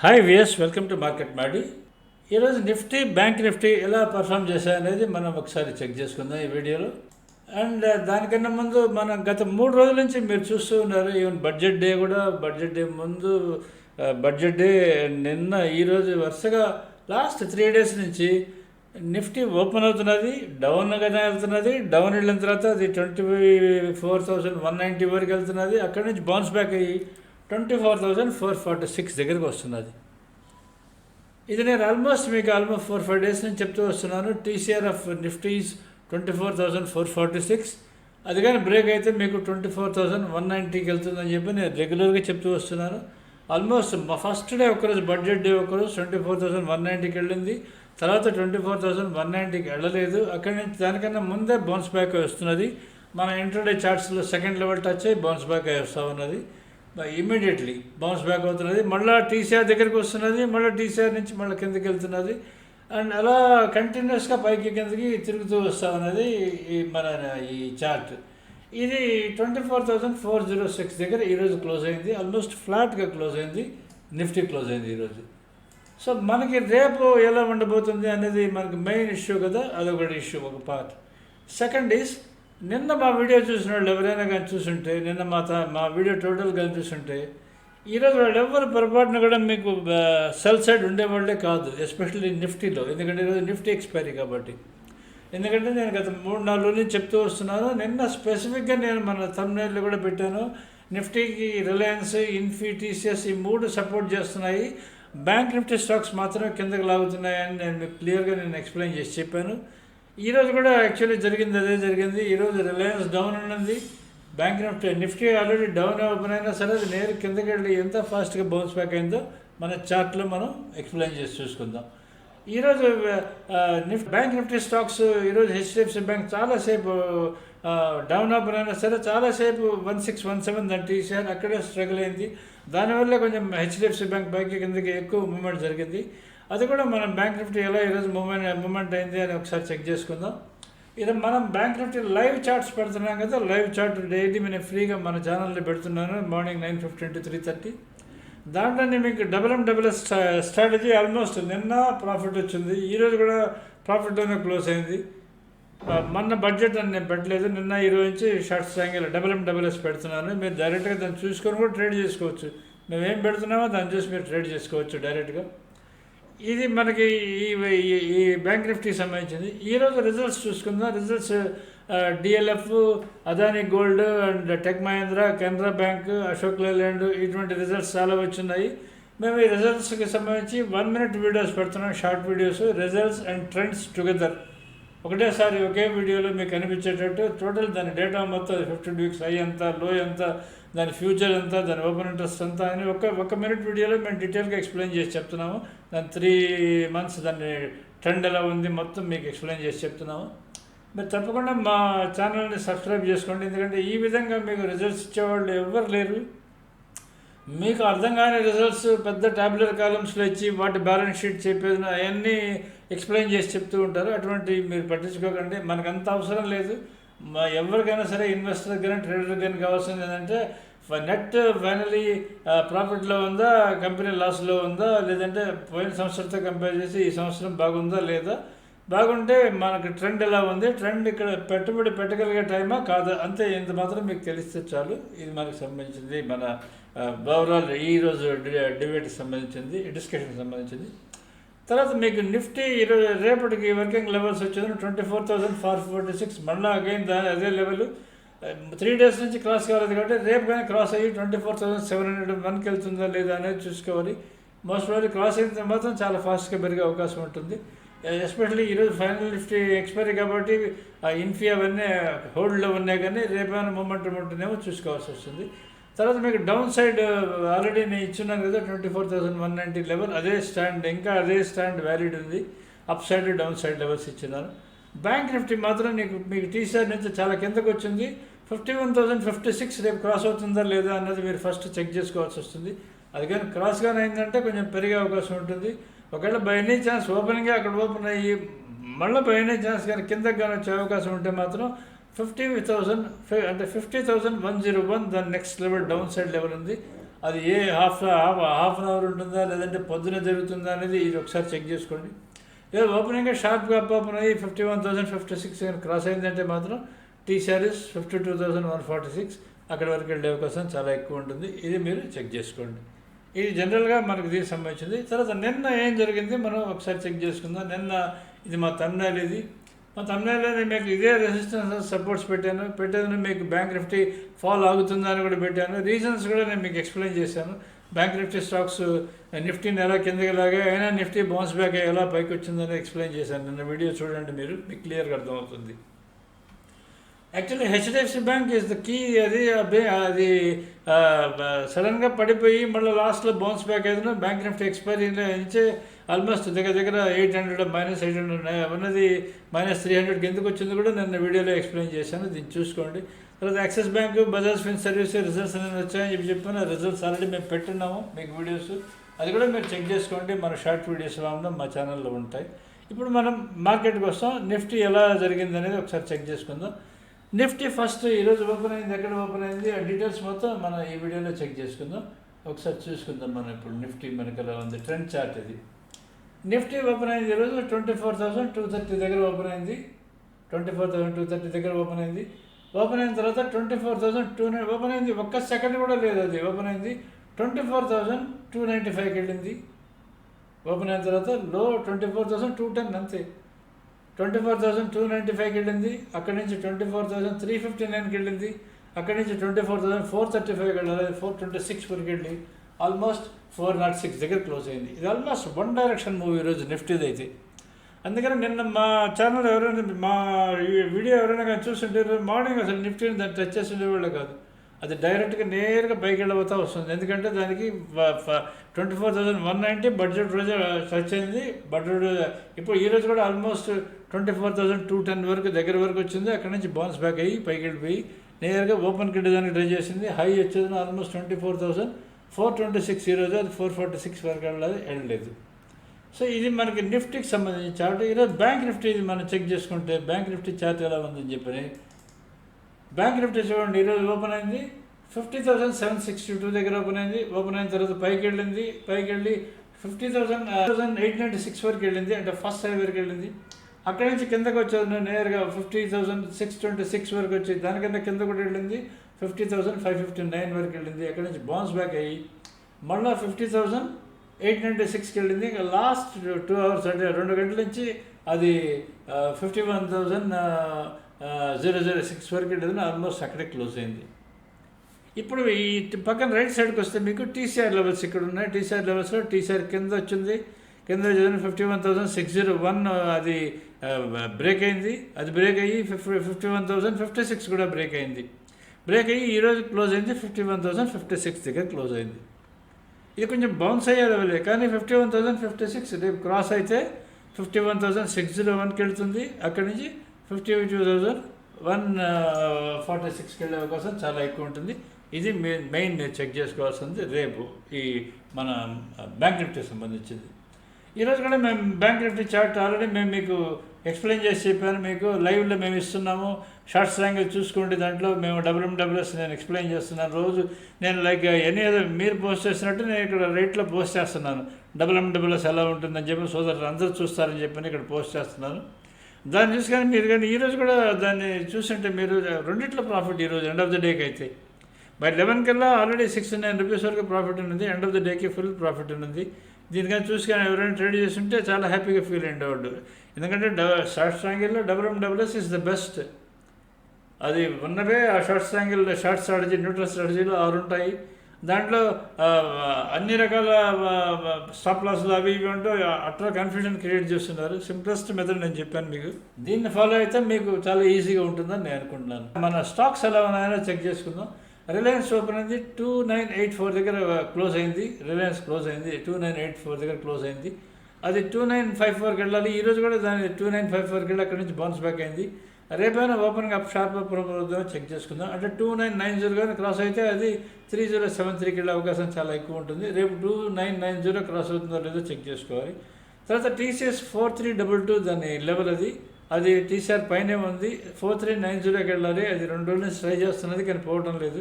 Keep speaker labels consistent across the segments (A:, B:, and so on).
A: Hi VS welcome to market మాడి ఈరోజు Nifty bank Nifty ఎలా పర్ఫామ్ చేశాయనేది మనం ఒకసారి చెక్ చేసుకుందాం ఈ వీడియోలో. అండ్ uh, దానికన్నా ముందు మనం గత మూడు రోజుల నుంచి మీరు చూస్తూ ఉన్నారు ఈవెన్ బడ్జెట్ డే కూడా బడ్జెట్ డే ముందు uh, బడ్జెట్ డే నిన్న ఈరోజు వరుసగా లాస్ట్ త్రీ డేస్ నుంచి నిఫ్టీ ఓపెన్ అవుతున్నది డౌన్గానే వెళ్తున్నది డౌన్ వెళ్ళిన తర్వాత అది twenty four thousand one ninety వరకు వెళ్తున్నది అక్కడి నుంచి బౌన్స్ బ్యాక్ అయ్యి twenty four thousand four forty six దగ్గరికి వస్తున్నది. ఇది నేను ఆల్మోస్ట్ మీకు ఆల్మోస్ట్ ఫోర్ ఫైవ్ డేస్ నుంచి చెప్తూ వస్తున్నాను. TCR of Nifty's twenty four thousand four forty six అది కానీ బ్రేక్ అయితే మీకు ట్వంటీ ఫోర్ థౌజండ్ వన్ నైంటీకి వెళ్తుందని చెప్పి నేను రెగ్యులర్గా చెప్తూ వస్తున్నాను. ఆల్మోస్ట్ మా ఫస్ట్ డే ఒకరోజు బడ్జెట్ డే ఒకరోజు ట్వంటీ ఫోర్ థౌసండ్ వన్ నైంటీకి వెళ్ళింది తర్వాత ట్వంటీ ఫోర్ థౌసండ్ వన్ నైంటీకి వెళ్ళలేదు. అక్కడి నుంచి దానికన్నా ముందే బౌన్స్ బ్యాక్ వస్తున్నది. మన ఇంటర్డే చార్ట్స్లో సెకండ్ లెవెల్ టచ్ అయ్యి బౌన్స్ బ్యాక్ వస్తూ ఉన్నది. ఇమీడియట్లీ బౌన్స్ బ్యాక్ అవుతున్నది. మళ్ళీ టీసీఆర్ దగ్గరికి వస్తున్నది. మళ్ళీ టీసీఆర్ నుంచి మళ్ళీ కిందకి వెళ్తున్నది. అండ్ అలా కంటిన్యూస్గా పైకి కిందకి తిరుగుతూ వస్తూ ఉన్నది ఈ మన ఈ చార్ట్ ఇది twenty four thousand four zero six దగ్గర ఈరోజు క్లోజ్ అయింది. ఆల్మోస్ట్ ఫ్లాట్గా క్లోజ్ అయింది. నిఫ్టీ క్లోజ్ అయింది ఈరోజు సో మనకి రేపు ఎలా ఉండబోతుంది అనేది మనకి మెయిన్ ఇష్యూ కదా. అదొకటి ఇష్యూ ఒక పార్ట్ సెకండ్ ఈస్ నిన్న మా వీడియో చూసిన వాళ్ళు ఎవరైనా కానీ చూసుంటే నిన్న మా త మా వీడియో టోటల్ కానీ చూసుంటే ఈరోజు వాళ్ళు ఎవరు పొరపాటున కూడా మీకు సెల్ సైడ్ ఉండేవాళ్ళే కాదు ఎస్పెషల్లీ నిఫ్టీలో. ఎందుకంటే ఈరోజు నిఫ్టీ ఎక్స్పైరీ కాబట్టి. ఎందుకంటే నేను గత మూడు నాలుగు రోజులు నుంచి చెప్తూ వస్తున్నాను నిన్న స్పెసిఫిక్గా నేను మన తమిళనాడులో కూడా పెట్టాను. నిఫ్టీకి రిలయన్స్ ఇన్ఫీ టీసీఎస్ ఈ మూడు సపోర్ట్ చేస్తున్నాయి. బ్యాంక్ నిఫ్టీ స్టాక్స్ మాత్రమే కిందకి లాగుతున్నాయని నేను మీకు క్లియర్గా నేను ఎక్స్ప్లెయిన్ చేసి చెప్పాను. ఈరోజు కూడా యాక్చువల్లీ జరిగింది అదే జరిగింది. ఈరోజు రిలయన్స్ డౌన్ ఉన్నది. Bank Nifty Nifty already down open అయినా సరే అది నేరు కిందకి వెళ్ళి ఎంత ఫాస్ట్గా బౌన్స్ బ్యాక్ అయిందో మన చార్ట్లో మనం ఎక్స్ప్లెయిన్ చేసి చూసుకుందాం. ఈరోజు నిఫ్ట్ బ్యాంక్ నిఫ్టీ స్టాక్స్ ఈరోజు హెచ్డిఎఫ్సి బ్యాంక్ చాలాసేపు డౌన్ ఓపెన్ అయినా సరే చాలాసేపు వన్ సిక్స్ వన్ సెవెన్ దాని టీసీఆర్ అక్కడే స్ట్రగుల్ అయింది. దానివల్ల కొంచెం హెచ్డిఎఫ్సి బ్యాంక్ బ్యాంక్ కిందకి ఎక్కువ మూమెంట్ జరిగింది. అది కూడా మనం బ్యాంక్ నిఫ్టీ ఎలా ఈరోజు మూమెంట్ మూమెంట్ అయింది అని ఒకసారి చెక్ చేసుకుందాం. ఇది మనం బ్యాంక్ నిఫ్టీ లైవ్ చార్ట్స్ పెడుతున్నాం కదా లైవ్ చార్ట్ డైలీ నేను ఫ్రీగా మన ఛానల్లో పెడుతున్నాను. Morning nine fifteen to three thirty దాంట్లోనే మీకు double M double strategy almost నిన్న ప్రాఫిట్ వచ్చింది. ఈరోజు కూడా ప్రాఫిట్లోనే క్లోజ్ అయింది. మొన్న బడ్జెట్ అని నేను పెట్టలేదు. నిన్న ఈరోజు నుంచి shorts angle double M double S పెడుతున్నాను. మీరు డైరెక్ట్గా దాన్ని చూసుకొని కూడా ట్రేడ్ చేసుకోవచ్చు. మేము ఏం పెడుతున్నామో దాన్ని చూసి మీరు ట్రేడ్ చేసుకోవచ్చు డైరెక్ట్గా ఇది మనకి ఈ ఈ బ్యాంక్ నిఫ్టీకి సంబంధించింది. ఈరోజు రిజల్ట్స్ చూసుకుందాం. Results DLF Adani gold and tech Mahindra Canara bank Ashok Leyland ఇటువంటి రిజల్ట్స్ చాలా వచ్చినాయి. మేము ఈ రిజల్ట్స్కి సంబంధించి వన్ మినిట్ వీడియోస్ పెడుతున్నాం. Short videos results and trends together ఒకటేసారి ఒకే వీడియోలో మీకు కనిపించేటట్టు టోటల్ దాని డేటా మొత్తం ఫిఫ్టీన్ వీక్స్ హై ఎంత లో ఎంత దాని ఫ్యూచర్ ఎంత దాని ఓపెన్ ఇంట్రెస్ట్ ఎంత అని ఒక ఒక మినిట్ వీడియోలో మేము డీటెయిల్గా ఎక్స్ప్లెయిన్ చేసి చెప్తున్నాము. దాని త్రీ మంత్స్ దాని ట్రెండ్ ఎలా ఉంది మొత్తం మీకు ఎక్స్ప్లెయిన్ చేసి చెప్తున్నాము. మీరు తప్పకుండా మా ఛానల్ని సబ్స్క్రైబ్ చేసుకోండి. ఎందుకంటే ఈ విధంగా మీకు రిజల్ట్స్ ఇచ్చేవాళ్ళు ఎవ్వరు లేరు. మీకు అర్థం కాని రిజల్ట్స్ పెద్ద టాబ్లెట్ కాలమ్స్లో ఇచ్చి వాటి బ్యాలెన్స్ షీట్ చెప్పేది అవన్నీ ఎక్స్ప్లెయిన్ చేసి చెప్తూ ఉంటారు. అటువంటి మీరు పట్టించుకోకండి. మనకు అంత అవసరం లేదు. మా ఎవరికైనా సరే ఇన్వెస్టర్ కానీ ట్రేడర్ కానీ కావాల్సింది ఏంటంటే నెట్ ఫైనలీ ప్రాఫిట్లో ఉందా కంపెనీ లాస్లో ఉందా లేదంటే పోయిన సంవత్సరంతో కంపేర్ చేసి ఈ సంవత్సరం బాగుందా లేదా? బాగుంటే మనకు ట్రెండ్ ఎలా ఉంది? ట్రెండ్ ఇక్కడ పెట్టుబడి పెట్టగలిగే టైమా కాదా? అంతే ఇంత మాత్రం మీకు తెలిస్తే చాలు. ఇది మనకు సంబంధించింది మన ఓవరాల్ ఈరోజు డిబేట్కి సంబంధించింది డిస్కషన్కి సంబంధించింది. తర్వాత మీకు నిఫ్టీ ఇరవై రేపటికి వర్కింగ్ లెవెల్స్ వచ్చేది twenty four thousand four forty six. మళ్ళీ అగైన్ దాని అదే లెవెల్. త్రీ డేస్ నుంచి క్రాస్ కాలేదు కాబట్టి రేపు కానీ క్రాస్ అయ్యి twenty four thousand seven hundred వన్కి వెళ్తుందా లేదా అనేది చూసుకోవాలి. మోస్ట్ ప్రాబ్లీ క్రాస్ అయితే మాత్రం చాలా ఫాస్ట్గా పెరిగే అవకాశం ఉంటుంది. ఎస్పెషల్లీ ఈరోజు ఫైనల్ నిఫ్టీ ఎక్స్పైరీ కాబట్టి ఆ ఇన్ఫీ అవన్నీ హోల్డ్లో ఉన్నాయి కానీ రేపేమైనా మూమెంట్ ఉంటుందేమో చూసుకోవాల్సి వస్తుంది. తర్వాత మీకు డౌన్ సైడ్ ఆల్రెడీ నేను ఇచ్చున్నాను కదా twenty four thousand one ninety level అదే స్టాండ్ ఇంకా అదే స్టాండ్ వ్యాలిడ్ ఉంది. Up side down side levels ఇచ్చినాను బ్యాంక్ నిఫ్టీ మాత్రం నీకు మీకు టీసీఆర్ నుంచి చాలా కిందకు వచ్చింది. Fifty one thousand fifty six రేపు క్రాస్ అవుతుందా లేదా అన్నది మీరు ఫస్ట్ చెక్ చేసుకోవాల్సి వస్తుంది. అది కానీ క్రాస్గానే అయిందంటే కొంచెం పెరిగే అవకాశం ఉంటుంది. ఒకవేళ బై ఎనీ ఛాన్స్ ఓపెనింగ్గా అక్కడ ఓపెన్ అయ్యి మళ్ళీ బై ఎనీ ఛాన్స్ కానీ కిందకి కానీ వచ్చే అవకాశం ఉంటే మాత్రం ఫిఫ్టీ థౌసండ్ అంటే fifty thousand one zero one దాని next level down side level ఉంది. అది ఏ half half half an hour ఉంటుందా లేదంటే పొద్దున జరుగుతుందా అనేది ఇది ఒకసారి చెక్ చేసుకోండి. లేదా ఓపెనింగ్గా షార్ప్గా అప్ ఓపెన్ అయ్యి fifty one thousand fifty six cross అయిందంటే మాత్రం టీ saris fifty two thousand one forty six అక్కడ వరకు వెళ్ళే అవకాశం చాలా ఎక్కువ ఉంటుంది. ఇది మీరు చెక్ చేసుకోండి. ఇది జనరల్గా మనకు దీనికి సంబంధించింది. తర్వాత నిన్న ఏం జరిగింది? మనం ఒకసారి చెక్ చేసుకుందాం. నిన్న ఇది మా తమిళనాడు ఇది. మా తమిళనాడులో మీకు ఇదే రెసిస్టెన్స్ సపోర్ట్స్ పెట్టాను. పెట్టేదని మీకు బ్యాంక్ నిఫ్టీ ఫాల్ ఆగుతుందా అని కూడా పెట్టాను. రీజన్స్ కూడా నేను మీకు ఎక్స్ప్లెయిన్ చేశాను. బ్యాంక్ నిఫ్టీ స్టాక్స్ నిఫ్టీని ఎలా కిందకి లాగా అయినా నిఫ్టీ బౌన్స్ బ్యాక్ ఎలా పైకి వచ్చిందని ఎక్స్ప్లెయిన్ చేశాను. నిన్న వీడియో చూడండి మీరు మీకు క్లియర్గా అర్థమవుతుంది. Actually HDFC bank is the key అది అది సడన్గా పడిపోయి మళ్ళీ లాస్ట్లో బౌన్స్ బ్యాక్ అయితే బ్యాంక్ నిఫ్టీ ఎక్స్పైరీ నుంచి ఆల్మోస్ట్ దగ్గర దగ్గర eight hundred minus eight hundred ఉన్నది మైనస్ త్రీ హండ్రెడ్కి ఎందుకు వచ్చింది కూడా నేను వీడియోలో ఎక్స్ప్లెయిన్ చేశాను. దీన్ని చూసుకోండి. తర్వాత Axis bank Bajaj fin service results అనేది వచ్చాయని చెప్పి చెప్పాను. రిజల్ట్స్ ఆల్రెడీ మేము పెట్టున్నాము మీకు వీడియోస్. అది కూడా మీరు చెక్ చేసుకోండి. మన షార్ట్ వీడియోస్ ఉందో మా ఛానల్లో ఉంటాయి. ఇప్పుడు మనం మార్కెట్కి వస్తాం. నిఫ్టీ ఎలా జరిగింది అనేది ఒకసారి చెక్ చేసుకుందాం. నిఫ్టీ ఫస్ట్ ఈరోజు ఓపెన్ అయింది ఎక్కడ ఓపెన్ అయింది? ఆ డీటెయిల్స్ మొత్తం మనం ఈ వీడియోలో చెక్ చేసుకుందాం. ఒకసారి చూసుకుందాం మనం ఇప్పుడు నిఫ్టీ మనకి ఎలా ఉంది ట్రెండ్ చార్ట్ ఇది. నిఫ్టీ ఓపెన్ అయింది ఈరోజు twenty four thousand two thirty దగ్గర ఓపెన్ అయింది. Twenty four thousand two thirty దగ్గర ఓపెన్ అయింది. ఓపెన్ అయిన తర్వాత twenty four thousand two open అయింది. ఒక్క సెకండ్ కూడా లేదు అది ఓపెన్ అయింది. Twenty four thousand two ninety ఫైవ్కి వెళ్ళింది ఓపెన్ అయిన తర్వాత low twenty four thousand two ten అంతే. Twenty four thousand two ninety ఫైవ్కి వెళ్ళింది అక్కడి నుంచి twenty four thousand three fifty నైన్కి వెళ్ళింది అక్కడి నుంచి twenty four thousand four thirty ఫైవ్కి వెళ్ళాలి ఫోర్ ట్వంటీ సిక్స్ వరకు వెళ్ళి ఆల్మోస్ట్ ఫోర్ నాట్ సిక్స్ దగ్గర క్లోజ్ అయింది. ఇది ఆల్మోస్ట్ వన్ డైరెక్షన్ మూవీ ఈరోజు నిఫ్టీది అయితే. అందుకని నిన్న మా ఛానల్ ఎవరైనా మా వీడియో ఎవరైనా కానీ చూస్తుంటే మార్నింగ్ అసలు నిఫ్టీని దాన్ని టచ్ చేసి ఉండేవాళ్ళే కాదు. అది డైరెక్ట్గా నేరుగా పైకి వెళ్ళబోతా వస్తుంది. ఎందుకంటే దానికి twenty four thousand one ninety budget రోజు టచ్ అయింది. బడ్జెట్ ఇప్పుడు ఈ రోజు కూడా almost twenty four thousand two ten వరకు దగ్గర వరకు వచ్చింది. అక్కడ నుంచి బౌన్స్ బ్యాక్ అయ్యి పైకి వెళ్ళిపోయి నేరుగా ఓపెన్ కిడ్ దానికి ట్రై చేసింది. హై వచ్చేది almost twenty four thousand four twenty six ఈరోజు అది ఫోర్ ఫార్టీ సిక్స్ వరకు వెళ్ళలేదు వెళ్ళలేదు. సో ఇది మనకి నిఫ్టీకి సంబంధించిన చార్ట్ ఈరోజు బ్యాంక్ నిఫ్టీ ఇది మనం చెక్ చేసుకుంటే బ్యాంక్ నిఫ్టీ చార్ట్ ఎలా ఉందని చెప్పని. బ్యాంక్ నిఫ్టీ చూడండి ఈరోజు ఓపెన్ అయింది. Fifty thousand seven sixty two దగ్గర ఓపెన్ అయింది. ఓపెన్ అయిన తర్వాత పైకి వెళ్ళింది. పైకి వెళ్ళి fifty thousand thousand eight ninety six వరకు వెళ్ళింది. అంటే ఫస్ట్ హై వరకు వెళ్ళింది. అక్కడి నుంచి కిందకు వచ్చేది నేరుగా fifty thousand six twenty six వరకు వచ్చి దానికన్నా కింద కూడా వెళ్ళింది. Fifty thousand five fifty nine వరకు వెళ్ళింది. అక్కడి నుంచి బౌన్స్ బ్యాక్ అయ్యి మళ్ళీ ఫిఫ్టీ థౌసండ్ ఎయిట్ నైంటీ సిక్స్కి వెళ్ళింది. ఇంకా లాస్ట్ టూ అవర్స్ అంటే రెండు గంటల నుంచి అది fifty one thousand zero zero six వరకు వెళ్ళింది. ఆల్మోస్ట్ అక్కడే క్లోజ్ అయింది. ఇప్పుడు ఈ పక్కన రైట్ సైడ్కి వస్తే మీకు టీసీఆర్ లెవెల్స్ ఇక్కడ ఉన్నాయి. టీసీఆర్ లెవెల్స్లో టీసీఆర్ కింద వచ్చింది. కింద వచ్చింది fifty one thousand six zero one అది Uh, బ్రేక్ అయింది. అది బ్రేక్ అయ్యి fifty fifty one thousand fifty six కూడా బ్రేక్ అయింది. బ్రేక్ అయ్యి ఈరోజు క్లోజ్ అయింది. Fifty one thousand fifty six దగ్గర క్లోజ్ అయింది. ఇది కొంచెం బౌన్స్ అయ్యే లెవెలే కానీ fifty one thousand fifty six రేపు క్రాస్ అయితే fifty one thousand six zero వన్కి వెళ్తుంది అక్కడి నుంచి fifty two thousand one forty సిక్స్కి వెళ్ళే అవకాశం చాలా ఎక్కువ ఉంటుంది. ఇది మెయిన్ మెయిన్ చెక్ చేసుకోవాల్సింది రేపు ఈ మన uh, బ్యాంక్ నిఫ్టీ సంబంధించింది. ఈరోజు కూడా మేము బ్యాంక్ నిఫ్టీ చార్ట్ ఆల్రెడీ మేము మీకు ఎక్స్ప్లెయిన్ చేసి చెప్పాను. మీకు లైవ్లో మేము ఇస్తున్నాము. షార్ట్స్ ర్యాంక్ చూసుకోండి దాంట్లో. మేము డబ్ల్యూఎండబ్ల్యూఎస్ నేను ఎక్స్ప్లెయిన్ చేస్తున్నాను రోజు. నేను లైక్ ఎనీ అదర్ మీరు పోస్ట్ చేసినట్టు నేను ఇక్కడ రేట్లో పోస్ట్ చేస్తున్నాను. డబ్ల్యూఎండబ్ల్యూఎస్ ఎలా ఉంటుందని చెప్పి సోదరులు అందరూ చూస్తారని చెప్పి ఇక్కడ పోస్ట్ చేస్తున్నాను. దాన్ని చూసి కానీ మీరు కానీ ఈరోజు కూడా దాన్ని చూస్తుంటే మీరు రెండిట్లో ప్రాఫిట్ ఈరోజు ఎండ్ ఆఫ్ ద డేకి అయితే. బై లెవెన్ కల్లా ఆల్రెడీ సిక్స్ నైన్ రూపీస్ వరకు ప్రాఫిట్ ఉన్నది. ఎండ్ ఆఫ్ ద డేకి ఫుల్ ప్రాఫిట్ ఉన్నది. దీనికని చూసి కానీ ఎవరైనా ట్రేడ్ చేస్తుంటే చాలా హ్యాపీగా ఫీల్ అయ్యేవాడు ఎందుకంటే డ షార్ట్ స్ట్రాంగిల్లో డబ్ల్యూఎండబ్ల్యూఎస్ ఇస్ ద బెస్ట్. అది ఉన్నవే ఆ short strangle short strategy neutral స్ట్రాటజీలు ఆరు ఉంటాయి. దాంట్లో అన్ని రకాల స్టాప్ లాస్లు అవి ఇవి ఉంటూ అట్లా కన్ఫ్యూజన్ క్రియేట్ చేస్తున్నారు. సింప్లెస్ట్ మెథడ్ నేను చెప్పాను మీకు. దీన్ని ఫాలో అయితే మీకు చాలా ఈజీగా ఉంటుందని నేను అనుకుంటున్నాను. మన స్టాక్స్ ఎలా ఉన్నాయో చెక్ చేసుకుందాం. రిలయన్స్ ఓపెన్ అయింది టూ నైన్ ఎయిట్ ఫోర్ దగ్గర uh, క్లోజ్ అయింది. రిలయన్స్ క్లోజ్ అయింది టూ నైన్ ఎయిట్ ఫోర్ దగ్గర క్లోజ్ అయింది. అది టూ నైన్ ఫైవ్ ఫోర్కి వెళ్ళాలి. ఈరోజు కూడా దాని టూ నైన్ ఫైవ్ ఫోర్కి వెళ్ళి అక్కడి నుంచి బౌన్స్ బ్యాక్ అయింది. రేపైనా ఓపెన్గా అప్ షార్ప్ అప్ చెక్ చేసుకుందాం. అంటే టూ నైన్ నైన్ జీరో కానీ క్రాస్ అయితే అది త్రీ జీరో సెవెన్ త్రీకి వెళ్ళే అవకాశం చాలా ఎక్కువ ఉంటుంది. రేపు two nine nine zero cross అవుతుందో లేదో చెక్ చేసుకోవాలి. తర్వాత TCS four three double two దాని లెవెల్ అది. అది టీసీఆర్ పైనే ఉంది. ఫోర్ త్రీ నైన్ జీరోకి వెళ్ళాలి. అది రెండు రోజుల నుంచి ట్రై చేస్తున్నది కానీ పోవడం లేదు.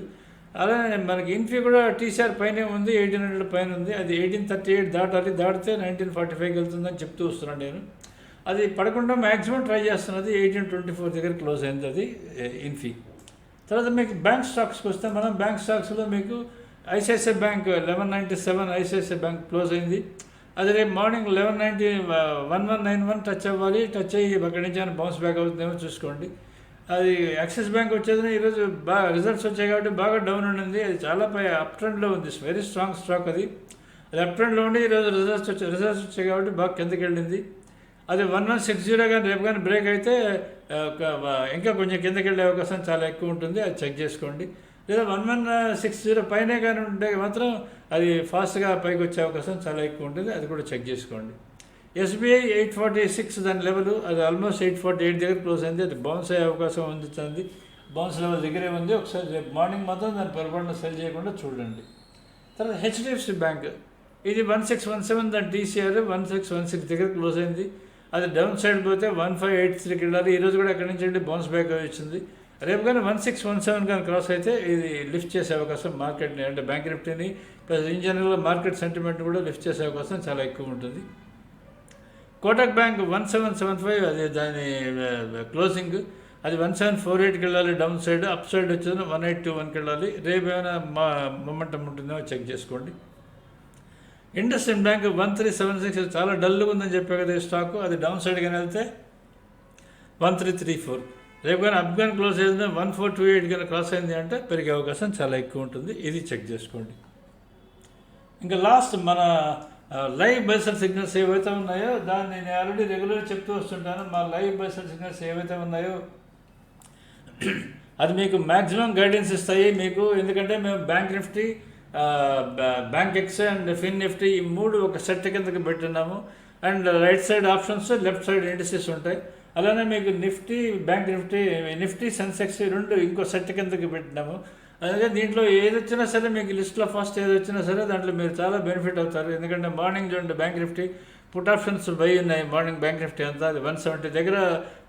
A: అలానే మనకి ఇన్ఫీ కూడా టీసీఆర్ పైనే ఉంది ఎయిటీన్ హండ్రెడ్ పైన ఉంది. అది ఎయిటీన్ థర్టీ ఎయిట్ దాటాలి. దాటితే నైన్టీన్ ఫార్టీ ఫైవ్కి వెళ్తుందని చెప్తూ వస్తున్నాను నేను. అది పడకుండా మ్యాక్సిమం ట్రై చేస్తున్నది ఎయిటీన్ ట్వంటీ ఫోర్ దగ్గర క్లోజ్ అయింది అది ఇన్ఫీ. తర్వాత మీకు బ్యాంక్ స్టాక్స్కి వస్తే మనం బ్యాంక్ స్టాక్స్లో మీకు ICICI bank eleven ninety seven ICICI bank close అయింది. అది రేపు morning eleven ninety one one nine one touch అవ్వాలి టచ్ అయ్యి అక్కడి నుంచి అని బౌన్స్ బ్యాక్ అవుతుందేమో చూసుకోండి. అది యాక్సిస్ బ్యాంక్ వచ్చేది ఈరోజు బాగా రిజల్ట్స్ వచ్చాయి కాబట్టి బాగా డౌన్ ఉండింది. అది చాలా పై అప్ ట్రెండ్లో ఉంది. వెరీ స్ట్రాంగ్ స్టాక్ అది. అది అప్ ట్రెండ్లో ఉండి ఈరోజు రిజల్ట్స్ వచ్చాయి రిజల్ట్స్ వచ్చాయి కాబట్టి బాగా కిందకి వెళ్ళింది. అది వన్ వన్ సిక్స్ జీరో కానీ రేపు కానీ బ్రేక్ అయితే ఒక, ఇంకా కొంచెం కిందకి వెళ్ళే అవకాశం చాలా ఎక్కువ ఉంటుంది. అది చెక్ చేసుకోండి. లేదా వన్ వన్ సిక్స్ జీరో పైనే కానీ ఉంటే మాత్రం అది ఫాస్ట్గా పైకి వచ్చే అవకాశం చాలా ఎక్కువ ఉంటుంది. అది కూడా చెక్ చేసుకోండి. ఎస్బీఐ ఎయిట్ ఫార్టీ సిక్స్ దాని లెవెల్ అది ఆల్మోస్ట్ ఎయిట్ ఫార్టీ ఎయిట్ దగ్గర క్లోజ్ అయింది. అది బౌన్స్ అయ్యే అవకాశం ఉంది బౌన్స్ లెవెల్ దగ్గరే ఉంది. ఒకసారి రేపు మార్నింగ్ మాత్రం దాన్ని పొరపాటున సెల్ చేయకుండా చూడండి. తర్వాత హెచ్డిఎఫ్సి బ్యాంక్. ఇది వన్ సిక్స్ వన్ సెవెన్ దాని TCR one six one six దగ్గర క్లోజ్ అయింది. అది డౌన్ సైడ్ పోతే వన్ ఫైవ్ ఎయిట్ త్రీకి వెళ్ళాలి. ఈరోజు కూడా అక్కడి నుంచి బౌన్స్ బ్యాక్ వచ్చింది. రేపు కానీ వన్ సిక్స్ వన్ సెవెన్ కానీ క్రాస్ అయితే ఇది లిఫ్ట్ చేసే అవకాశం మార్కెట్ని అంటే bank నిఫ్టీని plus in general market sentiment కూడా లిఫ్ట్ చేసే అవకాశం చాలా ఎక్కువ ఉంటుంది. Kotak bank one seven seven five అది దాని క్లోజింగ్. అది వన్ సెవెన్ ఫోర్ ఎయిట్కి వెళ్ళాలి డౌన్ సైడ్ అప్ సైడ్ వచ్చేది వన్ ఎయిట్ టూ వన్కి వెళ్ళాలి. రేపు ఏమైనా మా మొమెంటం ఉంటుందేమో చెక్ చేసుకోండి. IndusInd bank one three seven six చాలా డల్గా ఉందని చెప్పే కదా ఈ స్టాక్. అది డౌన్ సైడ్ కానీ వెళ్తే వన్ త్రీ త్రీ ఫోర్. రేపు కానీ అప్ కానీ క్లోజ్ అయింది వన్ ఫోర్ టూ ఎయిట్ కానీ క్రాస్ అయింది అంటే పెరిగే అవకాశం చాలా ఎక్కువ ఉంటుంది. ఇది చెక్ చేసుకోండి. ఇంకా లాస్ట్ మన లైవ్ బైసల్ సిగ్నల్స్ ఏవైతే ఉన్నాయో దాన్ని నేను ఆల్రెడీ రెగ్యులర్ చెప్తూ వస్తుంటాను. మా లైవ్ బైసల్ సిగ్నల్స్ ఏవైతే ఉన్నాయో అది మీకు మ్యాక్సిమం గైడెన్స్ ఇస్తాయి మీకు. ఎందుకంటే మేము bank Nifty Bankex and fin Nifty ఈ మూడు ఒక సెట్ కిందకి పెట్టున్నాము and right side options left side indices ఉంటాయి. అలానే మీకు Nifty bank Nifty Nifty Sensex రెండు ఇంకో సెట్ కిందకి పెట్టినాము. అలాగే దీంట్లో ఏది వచ్చినా సరే మీకు లిస్ట్లో ఫస్ట్ ఏది వచ్చినా సరే దాంట్లో మీరు చాలా బెనిఫిట్ అవుతారు. ఎందుకంటే మార్నింగ్ చూడండి bank Nifty put options buy ఉన్నాయి. మార్నింగ్ బ్యాంక్ నిఫ్టీ అంతా అది వన్ సెవెంటీ దగ్గర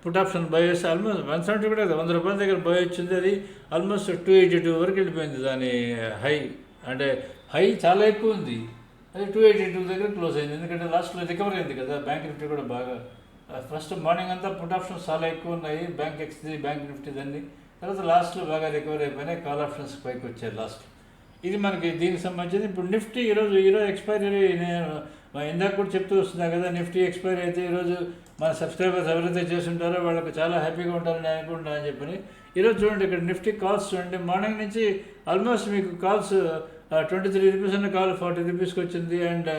A: పుట్ ఆప్షన్ బై వేసి ఆల్మోస్ట్ వన్ సెవెంటీ కూడా వంద రూపాయల దగ్గర బై వచ్చింది. అది ఆల్మోస్ట్ టూ ఎయిటీ టూ వరకు వెళ్ళిపోయింది దాని హై. అంటే హై చాలా ఎక్కువ ఉంది. అది టూ ఎయిటీ టూ దగ్గర క్లోజ్ అయింది. ఎందుకంటే లాస్ట్లో రికవర్ అయింది కదా బ్యాంక్ నిఫ్టీ కూడా బాగా. ఫస్ట్ మార్నింగ్ అంతా పుట్ ఆప్షన్స్ చాలా ఎక్కువ ఉన్నాయి బ్యాంక్ ఎక్స్ది బ్యాంక్ నిఫ్టీ అన్ని తర్వాత లాస్ట్లో బాగా రికవర్ అయిపోయినాయి కాల్ ఆప్షన్స్ పైకి వచ్చాయి లాస్ట్ ఇది మనకి దీనికి సంబంధించింది. ఇప్పుడు నిఫ్టీ ఈరోజు ఈరోజు ఎక్స్పైరీ నేను ఇందాక కూడా చెప్తూ వస్తున్నా కదా నిఫ్టీ ఎక్స్పైరీ అయితే ఈరోజు మన సబ్స్క్రైబర్స్ ఎవరైతే చేస్తుంటారో వాళ్ళకి చాలా హ్యాపీగా ఉంటారని నేను అనుకుంటున్నాను అని చెప్పని. ఈరోజు చూడండి ఇక్కడ నిఫ్టీ కాల్స్ చూడండి. మార్నింగ్ నుంచి ఆల్మోస్ట్ మీకు కాల్స్ ట్వంటీ త్రీ రూపీస్ అన్న కాల్ ఫార్టీ రూపీస్కి వచ్చింది. And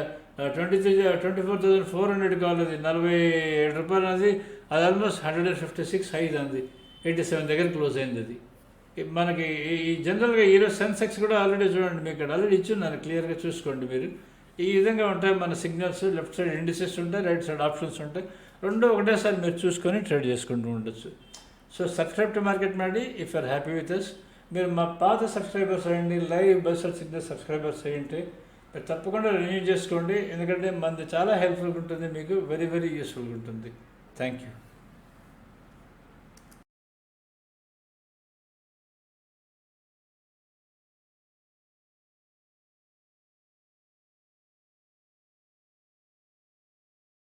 A: twenty three twenty four thousand four hundred కావాలి నలభై ఏడు రూపాయలు అది. అది almost hundred and fifty six high అంది. ఎయిటీ సెవెన్ దగ్గర క్లోజ్ అయింది అది. మనకి ఈ- జనరల్గా ఈరోజు సెన్సెక్స్ కూడా ఆల్రెడీ చూడండి మీకు ఇక్కడ ఆల్రెడీ ఇచ్చున్నాను క్లియర్గా చూసుకోండి మీరు. ఈ విధంగా ఉంటాయి మన సిగ్నల్స్ లెఫ్ట్ సైడ్ ఇండిసెస్ ఉంటాయి రైట్ సైడ్ ఆప్షన్స్ ఉంటాయి. రెండు ఒకటేసారి మీరు చూసుకొని ట్రేడ్ చేసుకుంటూ ఉండొచ్చు. So subscribe to market Maadi if are happy with us మీరు మా పాత సబ్స్క్రైబర్స్ అయ్యండి లైవ్ బస్ సిగ్నల్ సబ్స్క్రైబర్స్ అయ్యింటే తప్పకుండా రిన్యూ చేసుకోండి. ఎందుకంటే మనది చాలా హెల్ప్ఫుల్గా ఉంటుంది. మీకు వెరీ వెరీ యూస్ఫుల్గా ఉంటుంది. Thank you